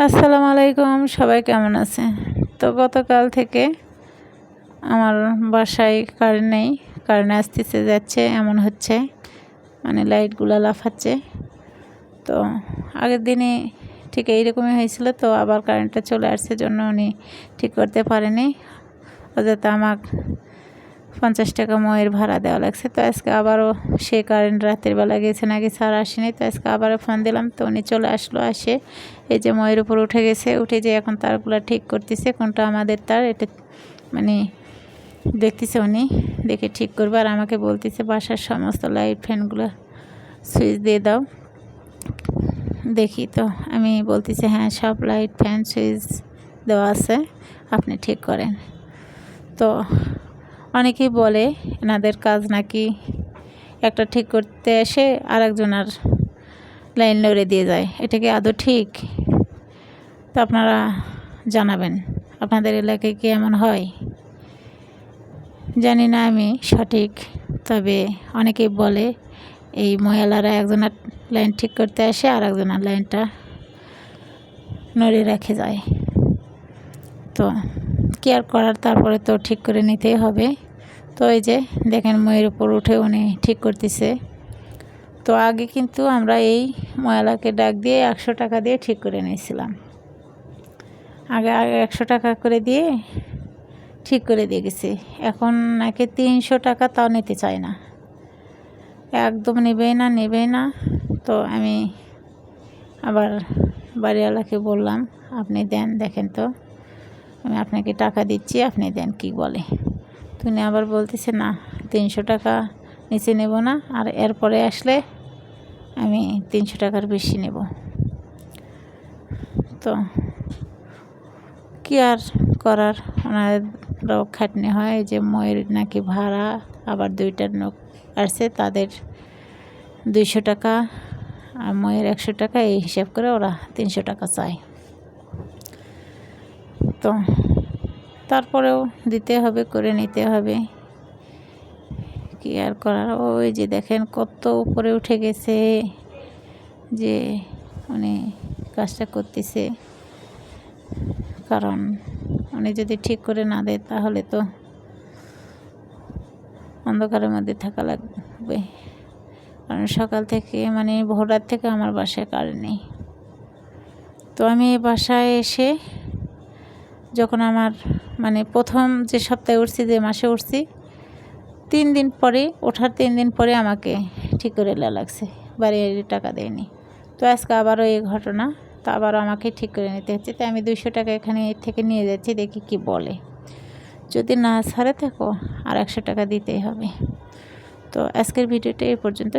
আসসালামু আলাইকুম, সবাই কেমন আছে তো গতকাল থেকে আমার বাসায় কারেন্ট নেই কারেন্ট আসতেছে, যাচ্ছে, এমন হচ্ছে মানে লাইটগুলো লাফাচ্ছে। তো আগের দিনে ঠিক এইরকমই হয়েছিল, তো আবার কারেন্টটা চলে আসছে, জন্য উনি ঠিক করতে পারেনি। অযথা আমার পঞ্চাশ টাকা ময়ের ভাড়া দেওয়া লাগছে। তো আজকে আবারও সে কারেন্ট রাতের বেলা গেছে নাকি স্যার আসেনি। তো আজকে আবারও ফোন দিলাম, তো উনি চলে আসলো, আসে এই যে ময়ের উপর উঠে গেছে। উঠে যে এখন তারগুলো ঠিক করতেছে, কোনটা আমাদের তার এটা মানে দেখতেছে উনি, দেখে ঠিক করবে। আর আমাকে বলতেছে, বাসার সমস্ত লাইট ফ্যানগুলো সুইচ দিয়ে দাও। দেখি তো, আমি বলতেছি হ্যাঁ সব লাইট ফ্যান সুইচ দেওয়া আছে, আপনি ঠিক করেন। তো অনেকেই বলে এনাদের কাজ নাকি একটা ঠিক করতে এসে আর একজনের লাইন লড়ে দিয়ে যায়। এটা কি আদৌ ঠিক? তো আপনারা জানাবেন। আপনাদের এলাকায় কি এমন হয়? জানি না আমি সঠিক, তবে অনেকেই বলে এই মহিলারা একজনের লাইন ঠিক করতে আসে আর একজনের লাইনটা নড়ে রেখে যায়। তো কেয়ার করার তারপরে তো ঠিক করে নিতেই হবে। তো এই যে দেখেন ময়ের উপর উঠে উনি ঠিক করতেছে। তো আগে কিন্তু আমরা এই ময়লাকে ডাক দিয়ে একশো টাকা দিয়ে ঠিক করে নিয়েছিলাম। আগে আগে একশো টাকা করে দিয়ে ঠিক করে দিয়ে গেছি। এখন নাকি তিনশো টাকা তাও নিতে চায় না। একদম নেবেই না নেবেই না। তো আমি আবার বাড়িওয়ালাকে বললাম, আপনি দেন, দেখেন তো। আমি আপনাকে টাকা দিচ্ছি, আপনি দেন কি বলে। তুমি আবার বলতেছে, না, তিনশো টাকা নিচে নেব না, আর এরপরে আসলে আমি তিনশো টাকার বেশি নেব। তো কি আর করার? ওনারও খাটনি হয় যে ময়ের নাকি ভাড়া, আবার দুইটার নোক আসছে তাদের দুইশো টাকা আর ময়ের একশো টাকা, এই হিসাব করে ওরা তিনশো টাকা চায়। তো তারপরেও দিতে হবে, করে নিতে হবে। কি আর করার? ওই যে দেখেন কত উপরে উঠে গেছে যে উনি কাজটা করতেছে। কারণ উনি যদি ঠিক করে না দেয় তাহলে তো অন্ধকারের মধ্যে থাকা লাগবে। কারণ সকাল থেকে মানে ভোররাত থেকে আমার বাসায় কারেন্ট নেই। তো আমি বাসায় এসে যখন আমার মানে প্রথম যে সপ্তাহে উঠছি, যে মাসে উঠছি, তিন দিন পরে, ওঠার তিন দিন পরে আমাকে ঠিক করে লাগছে। বাড়ি টাকা দেয়নি। তো আজকে আবারও এই ঘটনা, তো আবারও আমাকে ঠিক করে নিতে হচ্ছে। তাই আমি দুইশো টাকা এখানে এর থেকে নিয়ে যাচ্ছি, দেখি কি বলে। যদি না ছাড়ে থাকো, আর একশো টাকা দিতেই হবে। তো আজকের ভিডিওটা এই পর্যন্ত।